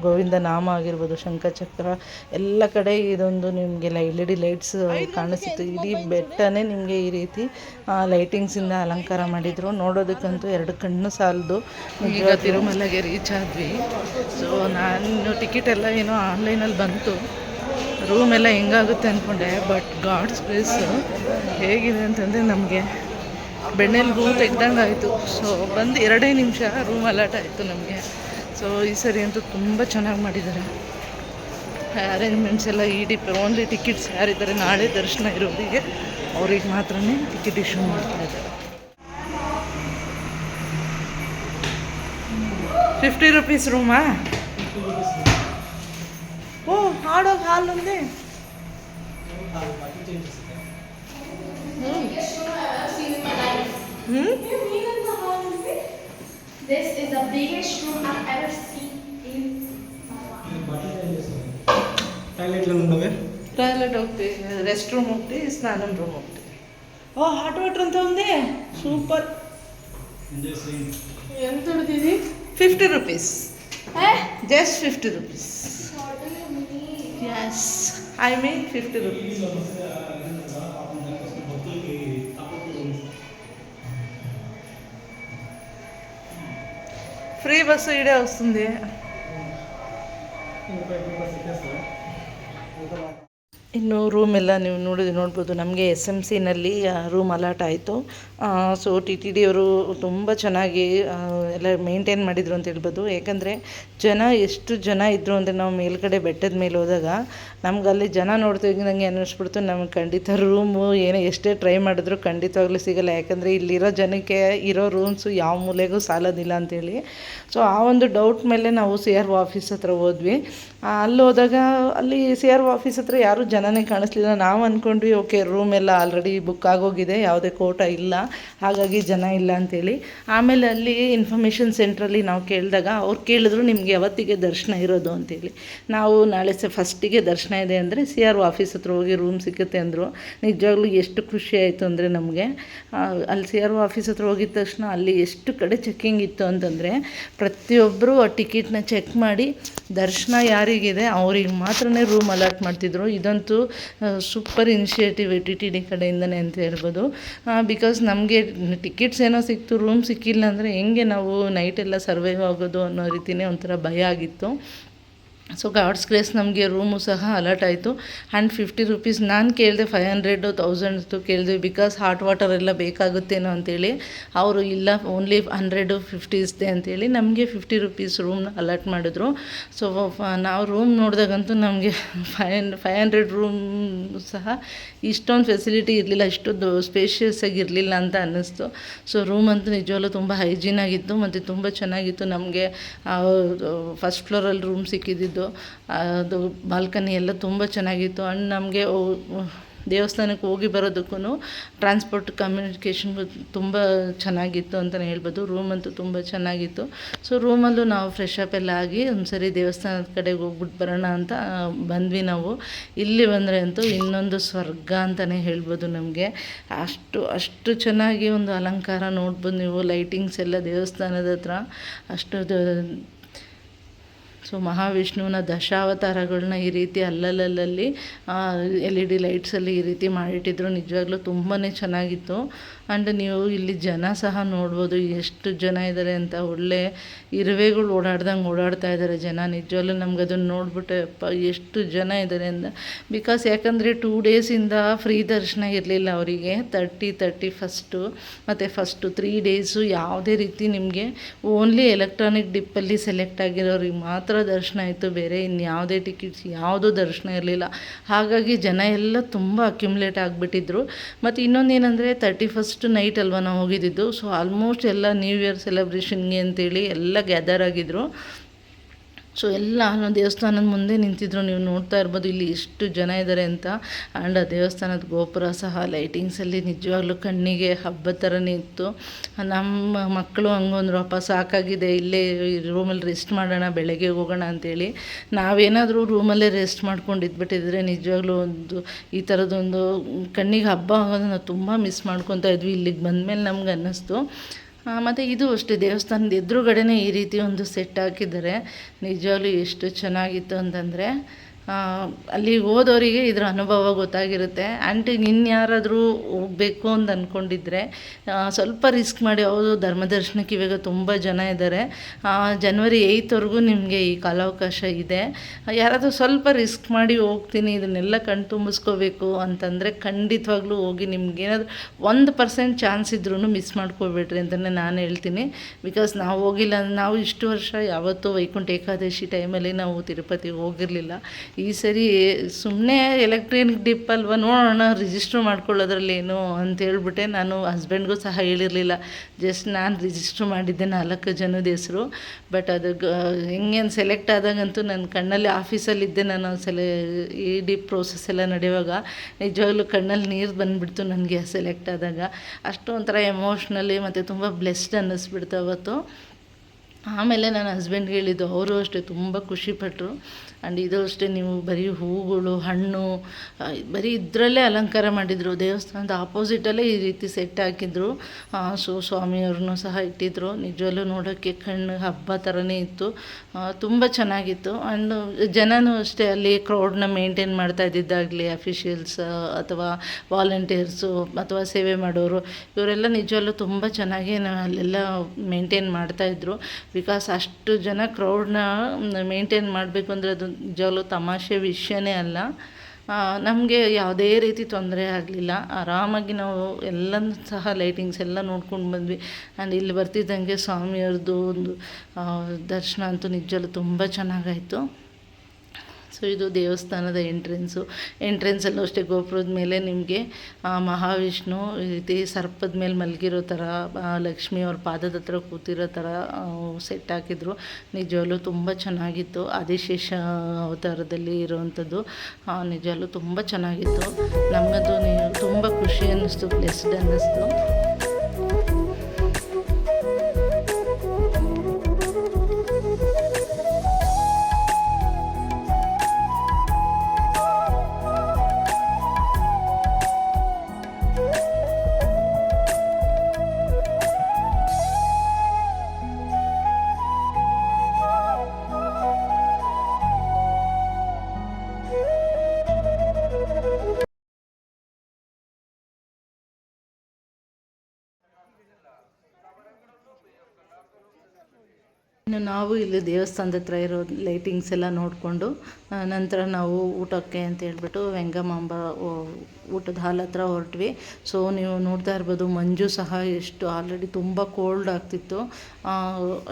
ಗೋವಿಂದ ನಾಮ ಆಗಿರ್ಬೋದು ಶಂಖಚಕ್ರ ಎಲ್ಲ ಕಡೆ ಇದೊಂದು ನಿಮಗೆ ಎಲ್ ಇ ಡಿ ಲೈಟ್ಸ್ ಕಾಣಿಸ್ತಿತ್ತು. ಇಡೀ ಬೆಟ್ಟನೇ ನಿಮಗೆ ಈ ರೀತಿ ಲೈಟಿಂಗ್ಸಿಂದ ಅಲಂಕಾರ ಮಾಡಿದರು. ನೋಡೋದಕ್ಕಂತೂ ಎರಡು ಕಣ್ಣು ಸಾಲದು. ಈಗ ತಿರುಮಲಗೆ ರೀಚ್ ಆದ್ವಿ. ಸೊ ನಾನು ಟಿಕೆಟ್ ಎಲ್ಲ ಏನೋ ಆನ್ಲೈನಲ್ಲಿ ಬಂತು. ರೂಮ್ ಎಲ್ಲ ಹೆಂಗಾಗುತ್ತೆ ಅಂದ್ಕೊಂಡೆ ಬಟ್ ಗಾಡ್ಸ್ ಪ್ಲೇಸ್ ಹೇಗಿದೆ ಅಂತಂದರೆ ನಮಗೆ ಬೆಣ್ಣೆಲಿ ಹೂ ತೆಗ್ದಂಗೆ ಆಯಿತು ಸೊ ಬಂದು ಎರಡೇ ನಿಮಿಷ ರೂಮ್ ಅಲಾಟ್ ಆಯಿತು ನಮಗೆ. ಸೊ ಈ ಸರಿ ಅಂತೂ ತುಂಬ ಚೆನ್ನಾಗಿ ಮಾಡಿದ್ದಾರೆ. ಅರೇಂಜ್ಮೆಂಟ್ಸ್ ಎಲ್ಲ ಈ ಡಿ ಓನ್ಲಿ ಟಿಕೆಟ್ಸ್ ಯಾರಿದ್ದಾರೆ ನಾಳೆ ದರ್ಶನ ಇರೋರಿಗೆ, ಅವ್ರಿಗೆ ಮಾತ್ರ ಟಿಕೆಟ್ ಇಶ್ಯೂ ಮಾಡ್ತಾ ಇದ್ದಾರೆ. ಫಿಫ್ಟಿ ರುಪೀಸ್ ರೂಮಾ ಓ ಹಾಡೋಗಿ ಹಾಲು ಒಂದೇ. ಹ್ಞೂ This is the biggest room I've ever seen in my life. ಟಾಯ್ಲೆಟ್ಗಳು ఉండవే ಟಾಯ್ಲೆಟ್ ಹೋಗ್ತೀವಿ ರೆಸ್ಟ್ ರೂಮ್ ಹೋಗ್ತೀವಿ ಸ್ನಾನಂ ರೂಮ್ ಹೋಗ್ತೀವಿ ಓ ಹಾಟ್ ವಾಟರ್ ಅಂತ ಒಂದೇ ಸೂಪರ್ ఎంత ఉంటుంది fifty rupees Eh? Just fifty rupees yes I mean fifty rupees free bus ఇడే వస్తుంది. ಇನ್ನು ರೂಮ್ ಎಲ್ಲ ನೀವು ನೋಡಿ, ನೋಡ್ಬೋದು. ನಮಗೆ ಎಸ್ ಎಂ ಸಿನಲ್ಲಿ ರೂಮ್ ಅಲಾಟ್ ಆಯಿತು. ಸೊ ಟಿ ಟಿ ಡಿ ಅವರು ತುಂಬ ಚೆನ್ನಾಗಿ ಎಲ್ಲ ಮೇಂಟೈನ್ ಮಾಡಿದರು ಅಂತ ಹೇಳ್ಬೋದು. ಯಾಕಂದರೆ, ಜನ ಎಷ್ಟು ಜನ ಇದ್ದರು ಅಂದರೆ ನಾವು ಮೇಲ್ಗಡೆ ಬೆಟ್ಟದ ಮೇಲೆ ಹೋದಾಗ, ನಮ್ಗೆ ಅಲ್ಲಿ ಜನ ನೋಡ್ತಿದ್ದಂಗೆ ಅನ್ನಿಸ್ಬಿಡ್ತು. ನಮ್ಗೆ ಖಂಡಿತ ರೂಮು ಏನೋ ಎಷ್ಟೇ ಟ್ರೈ ಮಾಡಿದ್ರು ಖಂಡಿತವಾಗ್ಲೂ ಸಿಗಲ್ಲ. ಯಾಕಂದರೆ ಇಲ್ಲಿರೋ ಜನಕ್ಕೆ ಇರೋ ರೂಮ್ಸು ಯಾವ ಮೂಲೆಗೂ ಸಾಲೋದಿಲ್ಲ ಅಂತೇಳಿ. ಸೊ ಆ ಒಂದು ಡೌಟ್ ಮೇಲೆ ನಾವು ಸಿ ಆರ್ ಆಫೀಸ್ ಹತ್ರ ಹೋದ್ವಿ. ಅಲ್ಲಿ ಹೋದಾಗ, ಅಲ್ಲಿ ಸಿ ಆರ್ ಆಫೀಸ್ ಹತ್ರ ಯಾರೂ ಜನನೇ ಕಾಣಿಸ್ಲಿಲ್ಲ. ನಾವು ಅಂದ್ಕೊಂಡ್ವಿ ಓಕೆ ರೂಮ್ ಎಲ್ಲ ಆಲ್ರೆಡಿ ಬುಕ್ ಆಗೋಗಿದೆ, ಯಾವುದೇ ಕೋಟ ಇಲ್ಲ. ಹಾಗಾಗಿ ಜನ ಇಲ್ಲ ಅಂತೇಳಿ. ಆಮೇಲೆ ಅಲ್ಲಿ ಇನ್ಫಾರ್ಮೇಷನ್ ಸೆಂಟ್ರಲ್ಲಿ ನಾವು ಕೇಳಿದಾಗ ಅವ್ರು ಕೇಳಿದ್ರು ನಿಮಗೆ ಯಾವತ್ತಿಗೆ ದರ್ಶನ ಇರೋದು ಅಂತೇಳಿ. ನಾವು ನಾಳೆ ಸ ಫಸ್ಟಿಗೆ ದರ್ಶನ ಇದೆ ಅಂದರೆ ಸಿ ಆರ್ ಆಫೀಸ್ ಹತ್ರ ಹೋಗಿ ರೂಮ್ ಸಿಗುತ್ತೆ ಅಂದರು. ನಿಜವಾಗ್ಲೂ ಎಷ್ಟು ಖುಷಿ ಆಯಿತು ಅಂದರೆ ನಮಗೆ. ಅಲ್ಲಿ ಸಿ ಆರ್ ಆಫೀಸ್ ಹತ್ರ ಹೋಗಿದ ತಕ್ಷಣ ಅಲ್ಲಿ ಎಷ್ಟು ಕಡೆ ಚೆಕ್ಕಿಂಗ್ ಇತ್ತು ಅಂತಂದರೆ ಪ್ರತಿಯೊಬ್ಬರು ಆ ಟಿಕೆಟ್ನ ಚೆಕ್ ಮಾಡಿ, ದರ್ಶನ ಯಾರಿಗಿದೆ? ಅವ್ರಿಗೆ ಮಾತ್ರನೇ ರೂಮ್ ಅಲಾಟ್ ಮಾಡ್ತಿದ್ರು. ಇದಂತೂ super initiative T T D ಕಡೆಯಿಂದನೇ ಅಂತ ಹೇಳ್ಬೋದು. ಬಿಕಾಸ್ ನಮಗೆ ಟಿಕೆಟ್ಸ್ ಏನೋ ಸಿಕ್ತು ರೂಮ್ ಸಿಕ್ಕಿಲ್ಲ ಅಂದರೆ ಹೆಂಗೆ ನಾವು ನೈಟೆಲ್ಲ ಸರ್ವೈವ್ ಆಗೋದು ಅನ್ನೋ ರೀತಿಯೇ ಒಂಥರ ಭಯ ಆಗಿತ್ತು. ಸೊ ಗಾಡ್ಸ್ ಗ್ರೇಸ್ ನಮಗೆ ರೂಮು ಸಹ ಅಲರ್ಟ್ ಆಯಿತು. ಆ್ಯಂಡ್ ಫಿಫ್ಟಿ ರುಪೀಸ್ ನಾನು ಕೇಳಿದೆ ಫೈವ್ ಹಂಡ್ರೆಡು ತೌಸಂಡ್ದು ಕೇಳಿದ್ವಿ ಬಿಕಾಸ್ ಹಾಟ್ ವಾಟರ್ ಎಲ್ಲ ಬೇಕಾಗುತ್ತೇನೋ ಅಂತೇಳಿ. ಅವರು, ಇಲ್ಲ ಓನ್ಲಿ ಹಂಡ್ರೆಡು ಫಿಫ್ಟಿ ಇಸ್ದೆ ಅಂತೇಳಿ ನಮಗೆ ಫಿಫ್ಟಿ ರುಪೀಸ್ ರೂಮ್ನ ಅಲರ್ಟ್ ಮಾಡಿದ್ರು. ಸೊ ನಾವು ರೂಮ್ ನೋಡಿದಾಗಂತೂ ನಮಗೆ ಫೈ ಫೈವ್ ಹಂಡ್ರೆಡ್ ರೂಮ್ ಸಹ ಇಷ್ಟೊಂದು ಫೆಸಿಲಿಟಿ ಇರಲಿಲ್ಲ ಇಷ್ಟೊಂದು ಸ್ಪೇಷಿಯಸ್ ಆಗಿ ಇರಲಿಲ್ಲ ಅಂತ ಅನ್ನಿಸ್ತು. ಸೊ ರೂಮ್ ಅಂತೂ ನಿಜವಾಗ್ಲೂ ತುಂಬ ಹೈಜೀನ್ ಆಗಿತ್ತು, ಮತ್ತು ತುಂಬ ಚೆನ್ನಾಗಿತ್ತು ನಮಗೆ. ಫಸ್ಟ್ ಫ್ಲೋರಲ್ಲಿ ರೂಮ್ ಸಿಕ್ಕಿದ್ದು ಅದು ಬಾಲ್ಕನಿ ಎಲ್ಲ ತುಂಬ ಚೆನ್ನಾಗಿತ್ತು. ಆ್ಯಂಡ್ ನಮಗೆ ದೇವಸ್ಥಾನಕ್ಕೆ ಹೋಗಿ ಬರೋದಕ್ಕೂ ಟ್ರಾನ್ಸ್ಪೋರ್ಟ್ ಕಮ್ಯುನಿಕೇಷನ್ ತುಂಬ ಚೆನ್ನಾಗಿತ್ತು ಅಂತಲೇ ಹೇಳ್ಬೋದು. ರೂಮ್ ಅಂತೂ ತುಂಬ ಚೆನ್ನಾಗಿತ್ತು. ಸೊ ರೂಮಲ್ಲೂ ನಾವು ಫ್ರೆಶ್ ಅಪ್ ಎಲ್ಲ ಆಗಿ ಒಂದ್ಸರಿ ದೇವಸ್ಥಾನದ ಕಡೆಗೆ ಹೋಗ್ಬಿಟ್ಟು ಬರೋಣ ಅಂತ ಬಂದ್ವಿ ನಾವು. ಇಲ್ಲಿ ಬಂದರೆ ಅಂತೂ ಇನ್ನೊಂದು ಸ್ವರ್ಗ ಅಂತಲೇ ಹೇಳ್ಬೋದು ನಮಗೆ. ಅಷ್ಟು ಅಷ್ಟು ಚೆನ್ನಾಗಿ ಒಂದು ಅಲಂಕಾರ ನೋಡ್ಬೋದು ನೀವು ಲೈಟಿಂಗ್ಸ್ ಎಲ್ಲ ದೇವಸ್ಥಾನದ ಹತ್ರ. ಅಷ್ಟು ಸೊ ಮಹಾವಿಷ್ಣುವಿನ ದಶಾವತಾರಗಳನ್ನ ಈ ರೀತಿ ಅಲ್ಲಲ್ಲಲ್ಲಿ ಎಲ್ ಇ ಡಿ ಲೈಟ್ಸಲ್ಲಿ ಈ ರೀತಿ ಮಾಡಿಟ್ಟಿದ್ರು. ನಿಜವಾಗ್ಲೂ ತುಂಬಾ ಚೆನ್ನಾಗಿತ್ತು. ಆ್ಯಂಡ್ ನೀವು ಇಲ್ಲಿ ಜನ ಸಹ ನೋಡ್ಬೋದು, ಎಷ್ಟು ಜನ ಇದ್ದಾರೆ ಅಂತ ಒಳ್ಳೆ ಇರುವೆಗಳು ಓಡಾಡ್ದಂಗೆ ಓಡಾಡ್ತಾ ಇದ್ದಾರೆ ಜನ. ನಿಜವಾಗ್ಲೂ ನಮ್ಗೆ ಅದನ್ನು ನೋಡ್ಬಿಟ್ಟು, ಅಪ್ಪ, ಎಷ್ಟು ಜನ ಇದ್ದಾರೆ ಅಂತ. ಬಿಕಾಸ್ ಯಾಕಂದರೆ ಟೂ ಡೇಸಿಂದ ಫ್ರೀ ದರ್ಶನ ಇರಲಿಲ್ಲ ಅವರಿಗೆ ತರ್ಟಿ ತರ್ಟಿ ಫಸ್ಟು ಮತ್ತು ಫಸ್ಟು ತ್ರೀ ಡೇಸು ಯಾವುದೇ ರೀತಿ ನಿಮಗೆ ಓನ್ಲಿ ಎಲೆಕ್ಟ್ರಾನಿಕ್ ಡಿಪ್ಪಲ್ಲಿ ಸೆಲೆಕ್ಟ್ ಆಗಿರೋರಿಗೆ ಮಾತ್ರ ದರ್ಶನ ಆಯಿತು, ಬೇರೆ ಇನ್ಯಾವುದೇ ಟಿಕೆಟ್ಸ್ ಯಾವುದೂ ದರ್ಶನ ಇರಲಿಲ್ಲ. ಹಾಗಾಗಿ ಜನ ಎಲ್ಲ ತುಂಬ ಅಕ್ಯುಮುಲೇಟ್ ಆಗಿಬಿಟ್ಟಿದ್ರು. ಮತ್ತು ಇನ್ನೊಂದು ಏನಂದರೆ ತರ್ಟಿ ಫಸ್ಟ್ ನೈಟ್ ಅಲ್ವಾ ನಾವು ಹೋಗಿದ್ದಿದ್ದು ಸೊ ಆಲ್ಮೋಸ್ಟ್ ಎಲ್ಲ ನ್ಯೂ ಇಯರ್ ಸೆಲೆಬ್ರೇಷನ್ಗೆ ಅಂತೇಳಿ ಎಲ್ಲ ಗ್ಯಾದರ್ ಆಗಿದ್ರು. ಸೊ ಎಲ್ಲ ದೇವಸ್ಥಾನದ ಮುಂದೆ ನಿಂತಿದ್ರು. ನೀವು ನೋಡ್ತಾ ಇರ್ಬೋದು, ಇಲ್ಲಿ ಎಷ್ಟು ಜನ ಇದ್ದಾರೆ ಅಂತ. ಆ್ಯಂಡ್ ಆ ದೇವಸ್ಥಾನದ ಗೋಪುರ ಸಹ ಲೈಟಿಂಗ್ಸಲ್ಲಿ ನಿಜವಾಗ್ಲೂ ಕಣ್ಣಿಗೆ ಹಬ್ಬದ ಥರನೇ ಇತ್ತು. ನಮ್ಮ ಮಕ್ಕಳು ಹಂಗೊಂದ್ರು ರೂಪ ಸಾಕಾಗಿದೆ, ಇಲ್ಲೇ ರೂಮಲ್ಲಿ ರೆಸ್ಟ್ ಮಾಡೋಣ, ಬೆಳಗ್ಗೆ ಹೋಗೋಣ ಅಂತೇಳಿ. ನಾವೇನಾದರೂ ರೂಮಲ್ಲೇ ರೆಸ್ಟ್ ಮಾಡ್ಕೊಂಡು ಇದ್ಬಿಟ್ಟಿದ್ರೆ ನಿಜವಾಗ್ಲೂ ಒಂದು ಈ ಥರದೊಂದು ಕಣ್ಣಿಗೆ ಹಬ್ಬ ನಾವು ತುಂಬ ಮಿಸ್ ಮಾಡ್ಕೊತಾ ಇದ್ವಿ. ಇಲ್ಲಿಗೆ ಬಂದಮೇಲೆ ನಮ್ಗೆ ಅನ್ನಿಸ್ತು. ಮತ್ತು ಇದು ಅಷ್ಟೇ ದೇವಸ್ಥಾನದ ಎದುರುಗಡೆನೇ ಈ ರೀತಿ ಒಂದು ಸೆಟ್ ಹಾಕಿದ್ದಾರೆ. ನಿಜವಾಗ್ಲೂ ಎಷ್ಟು ಚೆನ್ನಾಗಿತ್ತು ಅಂತಂದರೆ ಅಲ್ಲಿಗೆ ಹೋದವರಿಗೆ ಇದರ ಅನುಭವ ಗೊತ್ತಾಗಿರುತ್ತೆ. ಆ್ಯಂಡ್ ಇನ್ಯಾರಾದರೂ ಹೋಗಬೇಕು ಅಂತ ಅಂದ್ಕೊಂಡಿದ್ರೆ ಸ್ವಲ್ಪ ರಿಸ್ಕ್ ಮಾಡಿ. ಹೌದು ಧರ್ಮ ದರ್ಶನಕ್ಕೆ ಇವಾಗ ತುಂಬ ಜನ ಇದ್ದಾರೆ ಜನವರಿ ಏಯ್ತ್ವರೆಗೂ ನಿಮಗೆ ಈ ಕಾಲಾವಕಾಶ ಇದೆ. ಯಾರಾದರೂ ಸ್ವಲ್ಪ ರಿಸ್ಕ್ ಮಾಡಿ ಹೋಗ್ತೀನಿ, ಇದನ್ನೆಲ್ಲ ಕಣ್ ತುಂಬಿಸ್ಕೋಬೇಕು ಅಂತಂದರೆ ಖಂಡಿತವಾಗ್ಲೂ ಹೋಗಿ ನಿಮ್ಗೇನಾದ್ರು ಒಂದು ಪರ್ಸೆಂಟ್ ಚಾನ್ಸ್ ಇದ್ರೂ ಮಿಸ್ ಮಾಡ್ಕೋಬೇಡ್ರಿ ಅಂತಲೇ ನಾನು ಹೇಳ್ತೀನಿ. ಬಿಕಾಸ್ ನಾವು ಹೋಗಿಲ್ಲ, ನಾವು ಇಷ್ಟು ವರ್ಷ ಯಾವತ್ತೂ ವೈಕುಂಠ ಏಕಾದಶಿ ಟೈಮಲ್ಲಿ ನಾವು ತಿರುಪತಿಗೆ ಹೋಗಿರಲಿಲ್ಲ. ಈ ಸರಿ ಸುಮ್ಮನೆ ಎಲೆಕ್ಟ್ರಾನಿಕ್ ಡಿಪ್ ಅಲ್ವಾ ನೋಡೋಣ ರಿಜಿಸ್ಟ್ರ್ ಮಾಡ್ಕೊಳ್ಳೋದ್ರಲ್ಲಿ ಏನು ಅಂತ ಹೇಳ್ಬಿಟ್ಟೆ. ನಾನು ಹಸ್ಬೆಂಡ್ಗೂ ಸಹ ಹೇಳಿರಲಿಲ್ಲ. ಜಸ್ಟ್ ನಾನು ರಿಜಿಸ್ಟ್ರ್ ಮಾಡಿದ್ದೆ ನಾಲ್ಕು ಜನದ ಹೆಸರು. ಬಟ್ ಅದು ಹೆಂಗೆ ಸೆಲೆಕ್ಟ್ ಆದಾಗಂತೂ ನನ್ನ ಕಣ್ಣಲ್ಲಿ ಆಫೀಸಲ್ಲಿದ್ದೆ ನಾನು ಸೆಲೆ, ಈ ಡಿಪ್ ಪ್ರೋಸೆಸ್ ಎಲ್ಲ ನಡೆಯುವಾಗ. ನಿಜವಾಗ್ಲೂ ಕಣ್ಣಲ್ಲಿ ನೀರು ಬಂದುಬಿಡ್ತು ನನಗೆ ಸೆಲೆಕ್ಟ್ ಆದಾಗ. ಅಷ್ಟು ಒಂಥರ ಎಮೋಷ್ನಲಿ ಮತ್ತು ತುಂಬ ಬ್ಲೆಸ್ಡ್ ಅನ್ನಿಸ್ಬಿಡ್ತು ಅವತ್ತು. ಆಮೇಲೆ ನನ್ನ ಹಸ್ಬೆಂಡ್ಗೆ ಹೇಳಿದ್ದು, ಅವರು ಅಷ್ಟೇ ತುಂಬ ಖುಷಿಪಟ್ಟರು ಆ್ಯಂಡ್ ಇದು ಅಷ್ಟೇ ನೀವು ಬರೀ ಹೂಗಳು, ಹಣ್ಣು ಬರೀ ಇದರಲ್ಲೇ ಅಲಂಕಾರ ಮಾಡಿದರು. ದೇವಸ್ಥಾನದ ಆಪೋಸಿಟಲ್ಲೇ ಈ ರೀತಿ ಸೆಟ್ ಹಾಕಿದ್ರು. ಸೊ ಸ್ವಾಮಿಯವ್ರನ್ನೂ ಸಹ ಇಟ್ಟಿದ್ರು. ನಿಜವಲ್ಲೂ ನೋಡೋಕ್ಕೆ ಕಣ್ಣು ಹಬ್ಬ ಥರನೇ ಇತ್ತು. ತುಂಬ ಚೆನ್ನಾಗಿತ್ತು. ಆ್ಯಂಡ್ ಜನನೂ ಅಷ್ಟೇ ಅಲ್ಲಿ ಕ್ರೌಡ್ನ ಮೇಂಟೈನ್ ಮಾಡ್ತಾ ಇದ್ದಿದ್ದಾಗಲಿ ಅಫಿಷಿಯಲ್ಸ್ ಅಥವಾ ವಾಲಂಟಿಯರ್ಸು ಅಥವಾ ಸೇವೆ ಮಾಡೋರು, ಇವರೆಲ್ಲ ನಿಜವಲ್ಲೂ ತುಂಬ ಚೆನ್ನಾಗಿ ಅಲ್ಲೆಲ್ಲ ಮೇಂಟೈನ್ ಮಾಡ್ತಾಯಿದ್ರು ಬಿಕಾಸ್ ಅಷ್ಟು ಜನ ಕ್ರೌಡ್ನ ಮೇಂಟೈನ್ ಮಾಡಬೇಕು ಅಂದರೆ ಅದು ನಿಜವಾಗ್ಲೂ ತಮಾಷೆ ವಿಷಯನೇ ಅಲ್ಲ. ನಮಗೆ ಯಾವುದೇ ರೀತಿ ತೊಂದರೆ ಆಗಲಿಲ್ಲ. ಆರಾಮಾಗಿ ನಾವು ಎಲ್ಲನೂ ಸಹ ಲೈಟಿಂಗ್ಸ್ ಎಲ್ಲ ನೋಡ್ಕೊಂಡು ಬಂದ್ವಿ. ಆ್ಯಂಡ್ ಇಲ್ಲಿ ಬರ್ತಿದ್ದಂಗೆ ಸ್ವಾಮಿಯವ್ರದ್ದು ಒಂದು ದರ್ಶನ ಅಂತೂ ನಿಜವಲ್ಲೂ ತುಂಬ ಚೆನ್ನಾಗಾಯಿತು. ಸೊ ಇದು ದೇವಸ್ಥಾನದ ಎಂಟ್ರೆನ್ಸು ಎಂಟ್ರೆನ್ಸಲ್ಲೂ ಅಷ್ಟೇ ಗೋಪುರದ ಮೇಲೆ ನಿಮಗೆ ಮಹಾವಿಷ್ಣು ಈ ರೀತಿ ಸರ್ಪದ ಮೇಲೆ ಮಲಗಿರೋ ಥರ ಲಕ್ಷ್ಮಿ ಅವ್ರ ಪಾದದ ಹತ್ರ ಕೂತಿರೋ ಥರ ಸೆಟ್ ಹಾಕಿದ್ರು. ನಿಜವಾಗ್ಲೂ ತುಂಬ ಚೆನ್ನಾಗಿತ್ತು. ಆದಿಶೇಷ ಅವತಾರದಲ್ಲಿ ಇರೋವಂಥದ್ದು ನಿಜವಾಗ್ಲೂ ತುಂಬ ಚೆನ್ನಾಗಿತ್ತು. ನಮಗದು ತುಂಬ ಖುಷಿ ಅನ್ನಿಸ್ತು ಬ್ಲೆಸ್ಡ್ ಅನ್ನಿಸ್ತು. ಇನ್ನು ನಾವು ಇಲ್ಲಿ ದೇವಸ್ಥಾನದ ಹತ್ರ ಇರೋ ಲೈಟಿಂಗ್ಸ್ ಎಲ್ಲ ನೋಡಿಕೊಂಡು ನಂತರ ನಾವು ಊಟಕ್ಕೆ ಅಂತ ಹೇಳ್ಬಿಟ್ಟು ವೆಂಗಮಾಂಬ ಊಟದ ಹಾಲ್ ಹತ್ರ ಹೊರಟ್ವಿ. ಸೊ ನೀವು ನೋಡ್ತಾ ಇರ್ಬೋದು, ಮಂಜು ಸಹ ಎಷ್ಟು ಆಲ್ರೆಡಿ ತುಂಬ ಕೋಲ್ಡ್ ಆಗ್ತಿತ್ತು.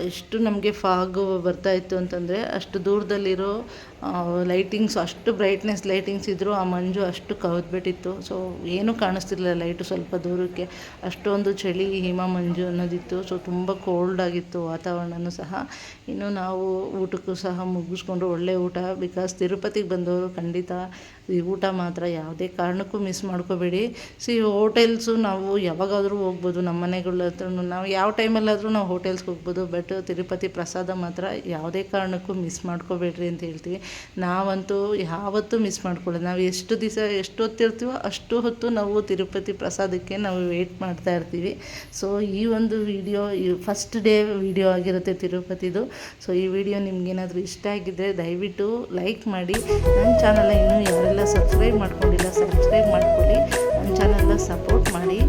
ಎಷ್ಟು ನಮಗೆ ಫಾಗು ಬರ್ತಾ ಇತ್ತು ಅಂತಂದರೆ, ಅಷ್ಟು ದೂರದಲ್ಲಿರೋ ಲೈಟಿಂಗ್ಸ್ ಅಷ್ಟು ಬ್ರೈಟ್ನೆಸ್ ಲೈಟಿಂಗ್ಸ್ ಇದ್ದರೂ ಆ ಮಂಜು ಅಷ್ಟು ಕವಿದ್ಬಿಟ್ಟಿತ್ತು. ಸೊ ಏನೂ ಕಾಣಿಸ್ತಿರ್ಲಿಲ್ಲ ಲೈಟು ಸ್ವಲ್ಪ ದೂರಕ್ಕೆ. ಅಷ್ಟೊಂದು ಚಳಿ ಹಿಮ ಮಂಜು ಅನ್ನೋದಿತ್ತು. ಸೊ ತುಂಬ ಕೋಲ್ಡ್ ಆಗಿತ್ತು ವಾತಾವರಣನೂ ಸಹ. ಇನ್ನು ನಾವು ಊಟಕ್ಕೂ ಸಹ ಮುಗಿಸ್ಕೊಂಡು ಒಳ್ಳೆ ಊಟ ಬಿಕಾಸ್ ತಿರುಪತಿಗೆ ಬಂದವರು ಖಂಡಿತ ಈ ಊಟ ಮಾತ್ರ ಯಾವುದೇ ಕಾರಣಕ್ಕೂ ಮಿಸ್ ಮಾಡ್ಕೋಬೇಡಿ. ಸಿ ಹೋಟೆಲ್ಸು ನಾವು ಯಾವಾಗಾದರೂ ಹೋಗ್ಬೋದು, ನಮ್ಮ ಮನೆಗಳ ನಾವು ಯಾವ ಟೈಮಲ್ಲಾದರೂ ನಾವು ಹೋಟೆಲ್ಸ್ಗೆ ಹೋಗ್ಬೋದು ಬಟ್ ತಿರುಪತಿ ಪ್ರಸಾದ ಮಾತ್ರ ಯಾವುದೇ ಕಾರಣಕ್ಕೂ ಮಿಸ್ ಮಾಡ್ಕೋಬೇಡ್ರಿ ಅಂತ ಹೇಳ್ತೀವಿ. ನಾವಂತೂ ಯಾವತ್ತೂ ಮಿಸ್ ಮಾಡ್ಕೊಳ್ಳೋದು ನಾವು ಎಷ್ಟು ದಿವಸ ಎಷ್ಟು ಹೊತ್ತಿರ್ತೀವೋ ಅಷ್ಟು ಹೊತ್ತು ನಾವು ತಿರುಪತಿ ಪ್ರಸಾದಕ್ಕೆ ನಾವು ವೆಯ್ಟ್ ಮಾಡ್ತಾ ಇರ್ತೀವಿ. ಸೊ ಈ ಒಂದು ವಿಡಿಯೋ ಈ ಫಸ್ಟ್ ಡೇ ವಿಡಿಯೋ ಆಗಿರುತ್ತೆ ತಿರುಪತಿದು. ಸೊ ಈ ವಿಡಿಯೋ ನಿಮ್ಗೇನಾದರೂ ಇಷ್ಟ ಆಗಿದ್ದರೆ ದಯವಿಟ್ಟು ಲೈಕ್ ಮಾಡಿ ನನ್ನ ಚಾನಲ್ನ ಇನ್ನೂ ಯಾರೆಲ್ಲ ಸಬ್ಸ್ಕ್ರೈಬ್ ಮಾಡ್ಕೊಂಡಿಲ್ಲ ಸಬ್ಸ್ಕ್ರೈಬ್ ಮಾಡ್ಕೊಳ್ಳಿ. ನನ್ನ ಚಾನಲ್ನ ಸಪೋರ್ಟ್ ಮಾಡಿ.